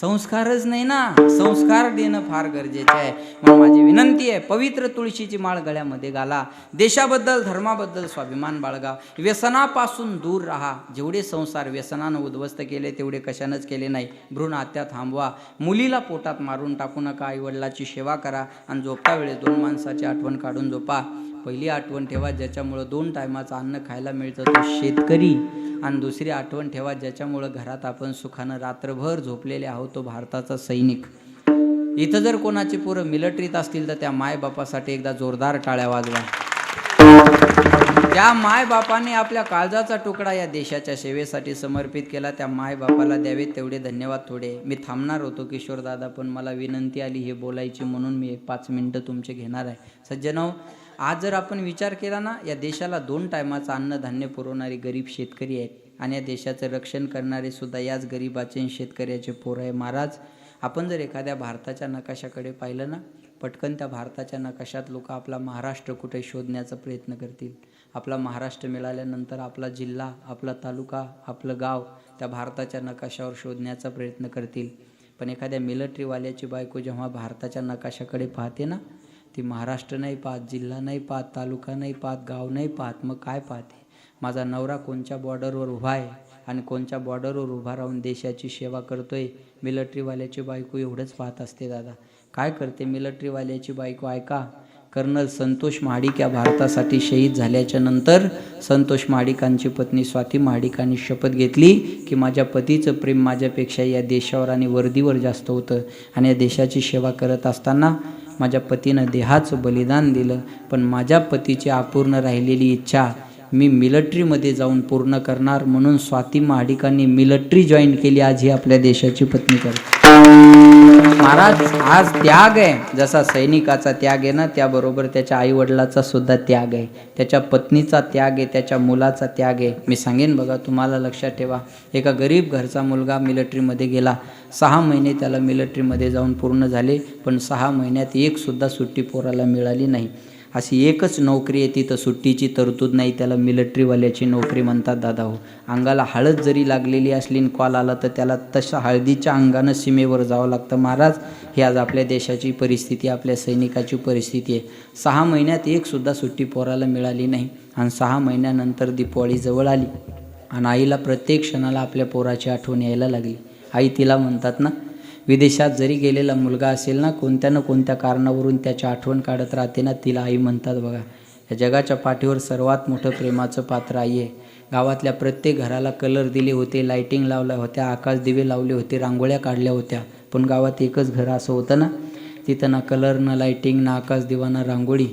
संस्कारच नाही ना. संस्कार देणं फार गरजेचे आहे. म्हणून माझी विनंती आहे पवित्र तुळशीची माळ गळ्यामध्ये घाला. देशाबद्दल धर्माबद्दल स्वाभिमान बाळगा. व्यसनापासून दूर राहा. जेवढे संसार व्यसनानं उद्ध्वस्त केले तेवढे कशानंच केले नाही. भ्रूण हत्या थांबवा. मुलीला पोटात मारून टाकू नका. आईवडिलाची सेवा करा आणि झोपता वेळेस दोन माणसाची आठवण काढून झोपा. पहिली आठवण ठेवा ज्याच्यामुळं दोन टायमाचं अन्न खायला मिळतं तो शेतकरी. आणि दुसरी आठवण ठेवा ज्याच्यामुळं घरात आपण सुखानं रात्रभर झोपलेले आहोत तो भारताचा सैनिक. इथं जर कोणाची पोरं मिलिटरीत असतील तर त्या मायबापासाठी एकदा जोरदार टाळ्या वाजवा. त्या मायबापाने आपल्या काळजाचा तुकडा या देशाच्या सेवेसाठी समर्पित केला. त्या मायबापाला द्यावे तेवढे धन्यवाद थोडे. मी थांबणार होतो किशोर दादा पण मला विनंती आली हे बोलायची म्हणून मी एक पाच मिनटं तुमचे घेणार आहे. सज्जनो आज जर आपण विचार केला ना या देशाला दोन टायमाचं अन्नधान्य पुरवणारे गरीब शेतकरी आहेत आणि या देशाचं रक्षण करणारे सुद्धा याच गरिबाचे आणि शेतकऱ्याचे पोर आहे महाराज आपण जर एखाद्या भारताच्या नकाशाकडे पाहिलं ना पटकन त्या भारताच्या नकाशात लोक आपला महाराष्ट्र कुठे शोधण्याचा प्रयत्न करतील? आपला महाराष्ट्र मिळाल्यानंतर आपला जिल्हा आपला तालुका आपलं गाव त्या भारताच्या नकाशावर शोधण्याचा प्रयत्न करतील. पण एखाद्या मिलिटरीवाल्याची बायको जेव्हा भारताच्या नकाशाकडे पाहते ना ती महाराष्ट्र नाही पाहत जिल्हा नाही पाहत तालुका नाही पाहत गाव नाही पाहत मग काय पाहते? माझा नवरा कोणच्या बॉर्डरवर उभा आहे आणि कोणच्या बॉर्डरवर उभा राहून देशाची सेवा करतोय? मिलिटरीवाल्याची बायको एवढंच पाहत असते दादा. काय करते मिलिटरीवाल्याची बायको? ऐका कर्नल संतोष महाडिक या भारतासाठी शहीद झाल्याच्यानंतर संतोष महाडिकांची पत्नी स्वाती महाडिकांनी शपथ घेतली की माझ्या पतीचं प्रेम माझ्यापेक्षा या देशावर आणि वर्दीवर जास्त होतं आणि या देशाची सेवा करत असताना माझ्या पतीनं देहाचं बलिदान दिलं पण माझ्या पतीची अपूर्ण राहिलेली इच्छा मी मिलिटरीमध्ये जाऊन पूर्ण करणार म्हणून स्वाती महाडिकांनी मिलिटरी जॉईन केली. आज ही आपल्या देशाची पत्नी करते. महाराज आज त्याग आहे. जसा सैनिकाचा त्याग आहे ना त्याबरोबर त्याच्या आई वडिलाचा सुद्धा त्याग आहे. त्याच्या पत्नीचा त्याग आहे त्याच्या मुलाचा त्याग आहे. मी सांगेन बघा तुम्हाला लक्षात ठेवा. एका गरीब घरचा मुलगा मिलिटरीमध्ये गेला. सहा महिने त्याला मिलिटरीमध्ये जाऊन पूर्ण झाले पण सहा महिन्यात एकसुद्धा सुट्टी पोराला मिळाली नाही. अशी एकच नोकरी आहे तिथं सुट्टीची तरतूद नाही त्याला मिलिटरीवाल्याची नोकरी म्हणतात दादा हो. अंगाला हळद जरी लागलेली असली आणि कॉल आला तर त्याला तशा हळदीच्या अंगानं सीमेवर जावं लागतं. महाराज ही आज आपल्या देशाची परिस्थिती आपल्या सैनिकाची परिस्थिती आहे. सहा महिन्यात एकसुद्धा सुट्टी पोराला मिळाली नाही आणि सहा महिन्यानंतर दिपवाळी जवळ आली आणि आईला प्रत्येक क्षणाला आपल्या पोराची आठवण यायला लागली. आई तिला म्हणतात ना विदेशात जरी गेलेला मुलगा असेल ना कोणत्या ना कोणत्या कारणावरून त्याची आठवण काढत राहते ना तिला आई म्हणतात बघा या जगाच्या पाठीवर सर्वात मोठं प्रेमाचं पात्र आई आहे. गावातल्या प्रत्येक घराला कलर दिले होते लाईटिंग लावल्या होत्या आकाश दिवे लावले होते रांगोळ्या काढल्या होत्या. पण गावात एकच घर असं होतं ना तिथं ना कलर ना लाईटिंग ना आकाश दिवा ना रांगोळी.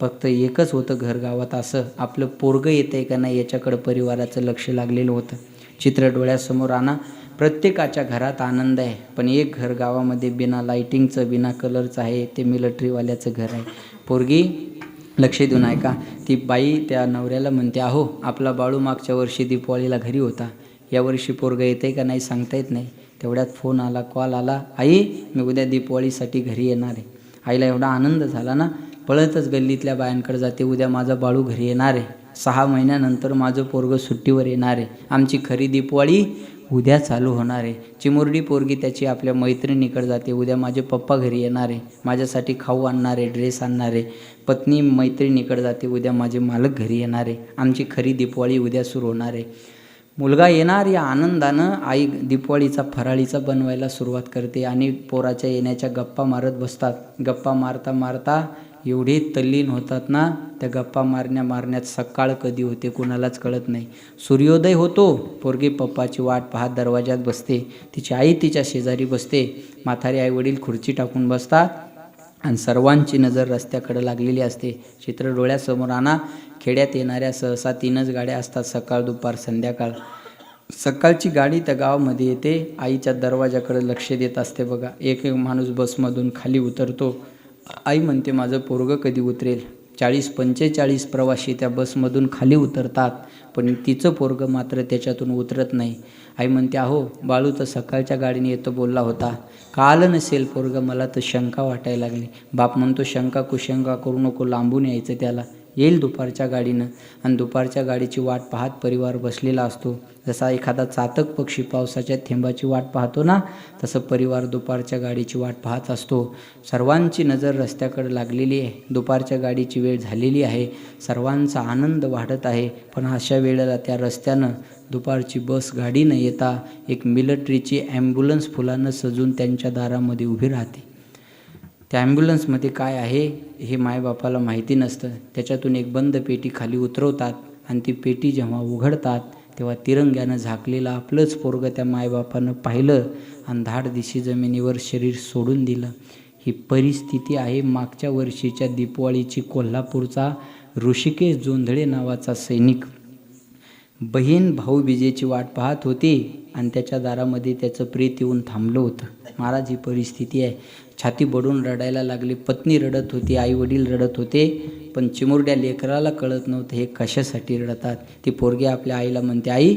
फक्त एकच होतं घर गावात असं. आपलं पोरगं येतं आहे का नाही याच्याकडं परिवाराचं लक्ष लागलेलं होतं. चित्र डोळ्यासमोर आणा. प्रत्येकाच्या घरात आनंद आहे पण एक घर गावामध्ये बिना लाईटिंगचं बिना कलरचं आहे ते मिलिटरीवाल्याचं घर आहे. पोरगी लक्ष देऊन ऐका. ती बाई त्या नवऱ्याला म्हणते अहो आपला बाळू मागच्या वर्षी दीपावलीला घरी होता. यावर्षी पोरगं येतं आहे का नाही सांगता येत नाही. तेवढ्यात फोन आला कॉल आला आई मी उद्या दीपावलीसाठी घरी येणार आहे. आईला एवढा आनंद झाला ना पळतच गल्लीतल्या बायांकडे जाते उद्या माझा बाळू घरी येणार आहे. सहा महिन्यानंतर माझं पोरगं सुट्टीवर येणार आहे. आमची खरी दीपवाळी उद्या चालू होणार आहे. चिमुरडी पोरगी त्याची आपल्या मैत्रिणीकडे जाते. उद्या माझे पप्पा घरी येणार आहे. माझ्यासाठी खाऊ आणणार आहे ड्रेस आणणार आहे. पत्नी मैत्रिणीकडे जाते. उद्या माझे मालक घरी येणार आहे. आमची खरी दीपवाळी उद्या सुरू होणार आहे. मुलगा येणार या आनंदानं. आई दीपवाळीचा फराळीचा बनवायला सुरुवात करते आणि पोराच्या येण्याच्या गप्पा मारत बसतात. गप्पा मारता मारता एवढे तल्लीन होतात ना त्या गप्पा मारण्या मारण्यात सकाळ कधी होते कोणालाच कळत नाही. सूर्योदय होतो पोरगी पप्पाची वाट पाहत दरवाजात बसते तिची आई तिच्या शेजारी बसते म्हातारी आई वडील खुर्ची टाकून बसतात आणि सर्वांची नजर रस्त्याकडे लागलेली असते. चित्र डोळ्यासमोर आणा खेड्यात येणाऱ्या सहसा तीनच गाड्या असतात सकाळ दुपार संध्याकाळ. सकाळची गाडी त्या गावामध्ये येते आईच्या दरवाजाकडे लक्ष देत असते बघा. एक एक माणूस बसमधून खाली उतरतो. आई म्हणते माझं पोरगं कधी उतरेल? चाळीस पंचेचाळीस प्रवासी त्या बसमधून खाली उतरतात पण तिचं पोरगं मात्र त्याच्यातून उतरत नाही. आई म्हणते अहो बाळू तर सकाळच्या गाडीने येतो बोलला होता. का आलं नसेल पोरगं मला तर शंका वाटायला लागली. बाप म्हणतो शंका कुशंका करू नको लांबून यायचं त्याला. येईल दुपारच्या गाडीनं. आणि दुपारच्या गाडीची वाट पाहत परिवार बसलेला असतो. जसा एखादा चातक पक्षी पावसाच्या थेंबाची वाट पाहतो ना तसं परिवार दुपारच्या गाडीची वाट पाहत असतो. सर्वांची नजर रस्त्याकडे लागलेली आहे. दुपारच्या गाडीची वेळ झालेली आहे. सर्वांचा आनंद वाढत आहे. पण अशा वेळेला त्या रस्त्यानं दुपारची बस गाडी न येता एक मिलिटरीची ॲम्ब्युलन्स फुलानं सजून त्यांच्या दारामध्ये उभी राहते. त्या ॲम्ब्युलन्समध्ये काय आहे हे मायबापाला माहिती नसतं. त्याच्यातून एक बंद पेटी खाली उतरवतात आणि ती पेटी जेव्हा उघडतात तेव्हा तिरंग्यानं झाकलेलं आपलंच पोरगं त्या मायबापानं पाहिलं आणि धाड दिशी जमिनीवर शरीर सोडून दिलं. ही परिस्थिती आहे मागच्या वर्षीच्या दीपवाळीची कोल्हापूरचा ऋषिकेश जोंधळे नावाचा सैनिक. बहीण भाऊबीजेची वाट पाहत होती आणि त्याच्या दारामध्ये त्याचं प्रेत येऊन थांबलं होतं. महाराज ही परिस्थिती आहे. छाती बडून रडायला लागली. पत्नी रडत होती आई वडील रडत होते पण चिमुरड्या लेकराला कळत नव्हतं हे कशासाठी रडतात. ती पोरगी आपल्या आईला म्हणते आई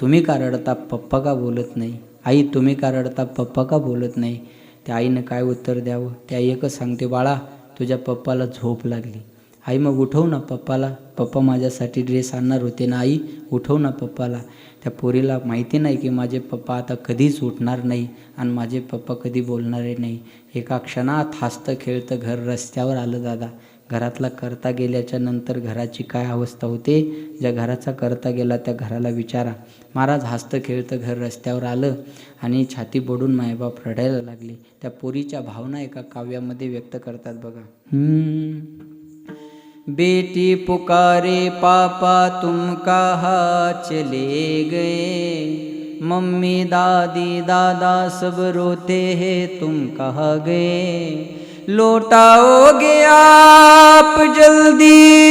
तुम्ही का रडता? पप्पा का बोलत नाही? आई तुम्ही का रडता? पप्पा का बोलत नाही? त्या आईनं काय उत्तर द्यावं? त्या एकच सांगते बाळा तुझ्या पप्पाला झोप लागली. आई मग उठव ना पप्पाला. पप्पा माझ्यासाठी ड्रेस आणणार होते ना आई? उठव ना पप्पाला. त्या पोरीला माहिती नाही की माझे पप्पा आता कधीच उठणार नाही आणि माझे पप्पा कधी बोलणारे नाही. एका क्षणात हसतं खेळतं घर रस्त्यावर आलं दादा. घरातला करता गेल्याच्यानंतर घराची काय अवस्था होते? ज्या घराचा करता गेला त्या घराला विचारा. महाराज हसतं खेळतं घर रस्त्यावर आलं आणि छाती बोडून मायबाप रडायला लागले. त्या पोरीच्या भावना एका काव्यामध्ये व्यक्त करतात बघा. हम्म. बेटी पुकारे पापा तुम कहा चले गए? मम्मी दादी दादा सब रोते हैं तुम कहा गए? लौटाओगे आप जल्दी?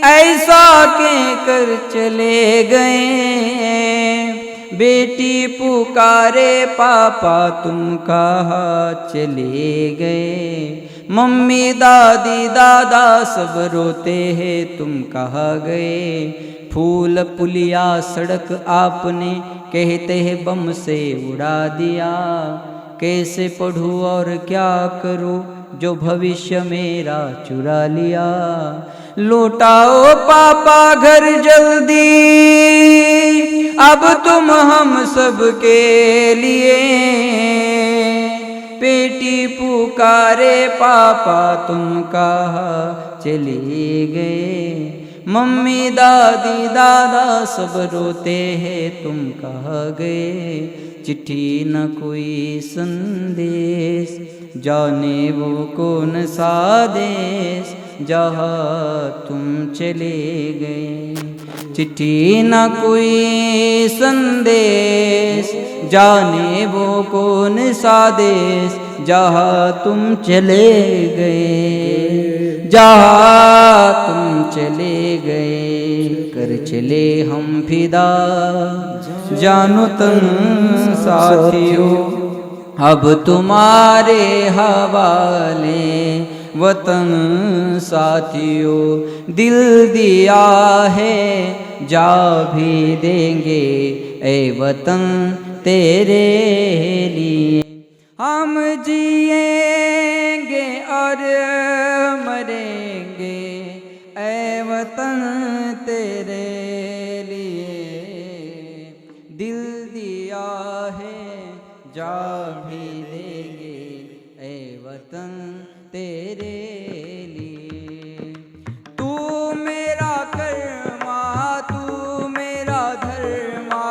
ऐसा के कर चले गए। बेटी पुकारे पापा तुम कहा चले गए? मम्मी दादी दादा सब रोते हैं, तुम कहाँ गए? फूल पुलिया सड़क आपने, कहते हैं बम से उड़ा दिया। कैसे पढ़ूँ और क्या करूँ, जो भविष्य मेरा चुरा लिया। लौटाओ पापा घर जल्दी, अब तुम हम सब के लिए। पेटी पुकारे पापा तुम कहा चले गए मम्मी दादी दादा सब रोते हैं तुम कहा गए चिट्ठी न कोई संदेश जाने वो कौन सा देश जहाँ तुम चले गए. चिट्ठी न कोई संदेश। जाने वो कौन सा देश जहाँ तुम चले गए। जहाँ तुम चले गए। कर चले हम फिदा। जानो तुम साथियों अब तुम्हारे हवाले वतन साथियों, दिल दिया है, जा भी देंगे ए वतन तेरे लिए। हम जिएँगे और मरेंगे ए वतन तेरे लिए। दिल दिया है, जा भी देंगे ए वतन तेरे लिए। तू मेरा कर्मा तू मेरा धर्मा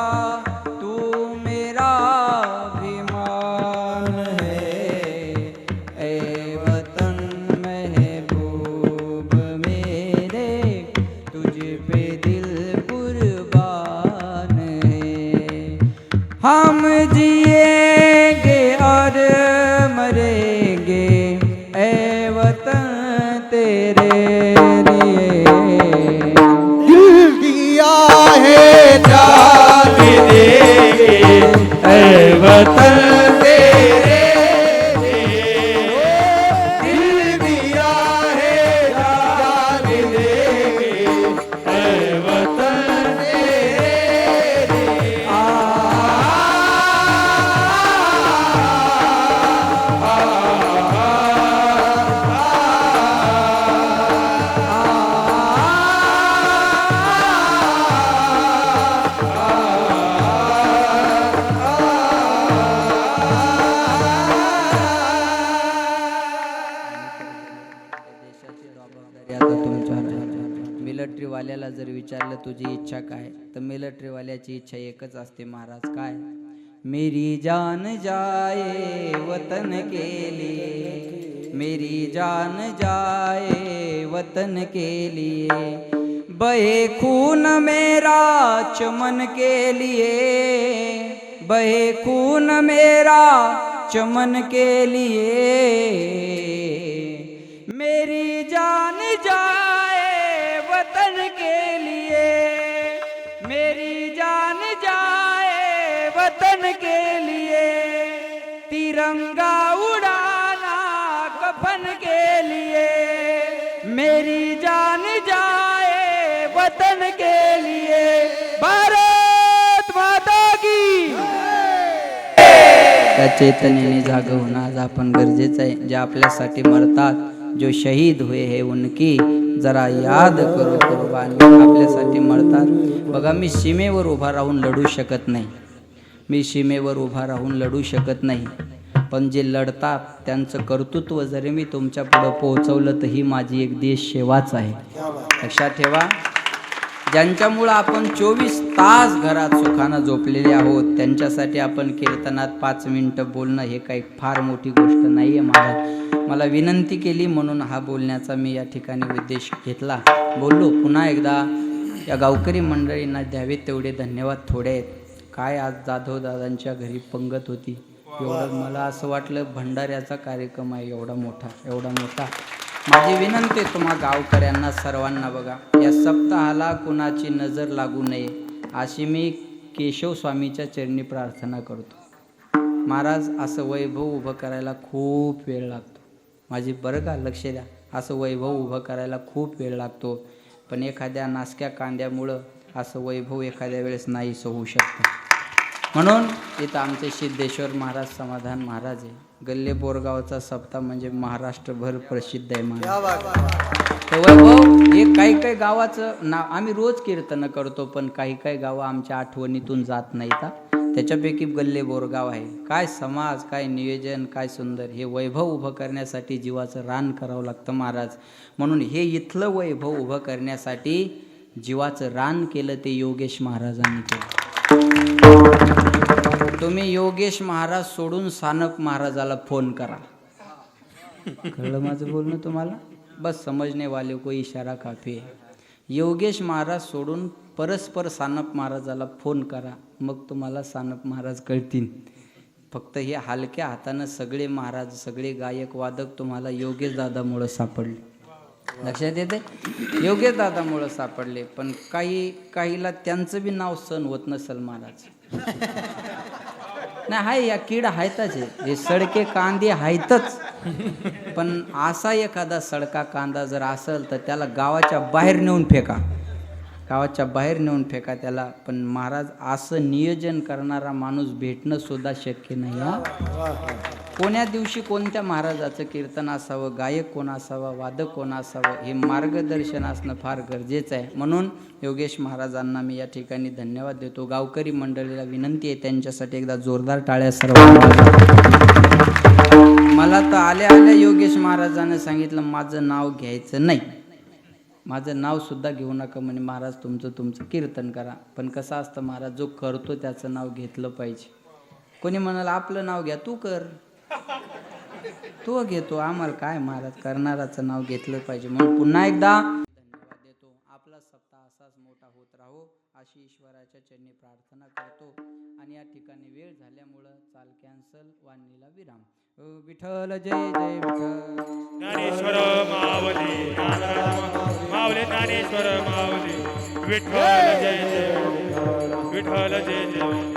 तू मेरा अभिमान है। ए वतन महबूब मेरे तुझ पे दिल कुर्बान है। हम जी विचारलं तुझी इच्छा काय? तर मिलिटरीवाल्याची इच्छा एकच असते महाराज काय? मेरी जान जाए वतन के लिए. मेरी जान जाए वतन के लिए. बहे खून मेरा चमन के लिए. बहे खून मेरा चमन के लिए. मेरी जान जाए वतन के लिए। मेरी जान जाए वतन के लिए। तिरंगा उड़ाना कफन के लिए। मेरी जान जाए वतन के लिए। भारत माता की। त्या चैतन्याने जाग होणं आज आपण गरजेचं आहे जे आपल्यासाठी मरतात. जो शहीद हुए हे उनकी जरा याद करो कुर्बानी आपल्यासाठी मरतात. बघा मी सीमेवर उभा राहून लढू शकत नाही. मी सीमेवर उभा राहून लढू शकत नाही. पण जे लढतात त्यांचं कर्तृत्व जरी मी तुमच्या पुढं पोहोचवलं तर ही माझी एक देश सेवाच आहे. लक्षात ठेवा. ज्यांच्यामुळं आपण चोवीस तास घरात सुखानं झोपलेले आहोत त्यांच्यासाठी आपण कीर्तनात पाच मिनटं बोलणं हे काही फार मोठी गोष्ट नाही आहे मला मला विनंती केली म्हणून हा बोलण्याचा मी या ठिकाणी उद्देश घेतला. बोललो पुन्हा एकदा या गावकरी मंडळींना द्यावेत तेवढे धन्यवाद थोडे आहेत. काय आज जाधव दादांच्या घरी पंगत होती? एवढं मला असं वाटलं भंडाऱ्याचा कार्यक्रम आहे एवढा मोठा एवढा मोठा. माझी विनंती आहे तुम्हा गावकऱ्यांना सर्वांना बघा या सप्ताहाला कुणाची नजर लागू नये अशी मी केशव स्वामीच्या चरणी प्रार्थना करतो. महाराज असं वैभव उभं करायला खूप वेळ लागतो. माझी बरं का? लक्ष द्या. असं वैभव उभं करायला खूप वेळ लागतो. पण एखाद्या नासक्या कांद्यामुळं असं वैभव एखाद्या वेळेस नाहीस होऊ शकतं. म्हणून इथं आमचे सिद्धेश्वर महाराज समाधान महाराज आहे. गल्ले बोरगावचा सप्ताह म्हणजे महाराष्ट्रभर प्रसिद्ध आहे महाराज तर वैभव हे काही काही गावाचं नाव आम्ही रोज कीर्तन करतो पण काही काही गावं आमच्या आठवणीतून जात नाहीत हा. त्याच्यापैकी गल्ले बोरगाव आहे. काय समाज काय नियोजन काय सुंदर हे वैभव उभं करण्यासाठी जीवाचं रान करावं लागतं महाराज. म्हणून हे इथलं वैभव उभं करण्यासाठी जीवाचं रान केलं ते योगेश महाराजांनी केलं. तुम्ही योगेश महाराज सोडून सानप महाराजाला फोन करा. कळलं माझं बोलणं तुम्हाला? बस समजने वाले को इशारा काफी आहे. योगेश महाराज सोडून परस्पर सानप महाराजाला फोन करा. मग तुम्हाला सानप महाराज कळतील. फक्त हे हलक्या हातानं सगळे महाराज सगळे गायक वादक तुम्हाला योगेश दादामुळं सापडले. लक्षात येते योगेश दादामुळं सापडले. पण काही काहीला त्यांचं बी नाव सण होत नसेल महाराज. नाही हाय या कीड आहेतच आहे. हे सडके कांदे आहेतच पण असा एखादा सडका कांदा जर असेल तर त्याला गावाच्या बाहेर नेऊन फेका. गावाच्या बाहेर नेऊन फेका त्याला. पण महाराज असं नियोजन करणारा माणूस भेटणं सुद्धा शक्य नाही हा. कोण्या दिवशी कोणत्या महाराजाचं कीर्तन असावं गायक कोण असावा वादक कोण असावं हे मार्गदर्शन असणं फार गरजेचं आहे. म्हणून योगेश महाराजांना मी या ठिकाणी धन्यवाद देतो. गावकरी मंडळीला विनंती आहे त्यांच्यासाठी एकदा जोरदार टाळ्या सर्व मला तर आल्या आल्या योगेश महाराजांना सांगितलं माझं नाव घ्यायचं नाही. माझं नावसुद्धा घेऊ नका म्हणे महाराज तुमचं तुमचं कीर्तन करा. पण कसं असतं महाराज जो करतो त्याचं नाव घेतलं पाहिजे. कोणी म्हणाल आपलं नाव घ्या तू कर. तो घेतो. आम्हाला काय महाराज करणाराचं नाव घेतलं पाहिजे म्हणून पुन्हा एकदा धन्यवाद देतो. आपला सप्ताह असाच मोठा होत राहो अशी ईश्वराच्या चरणी प्रार्थना करतो. आणि या ठिकाणी वेळ झाल्यामुळं चाल कॅन्सल वाणीला विराम. विठ्ठल जय जय विठ्ठल. ज्ञानेश्वर मावले ज्ञानेश्वर मावली. विठ्ठल जय जय विठ्ठल. जय जय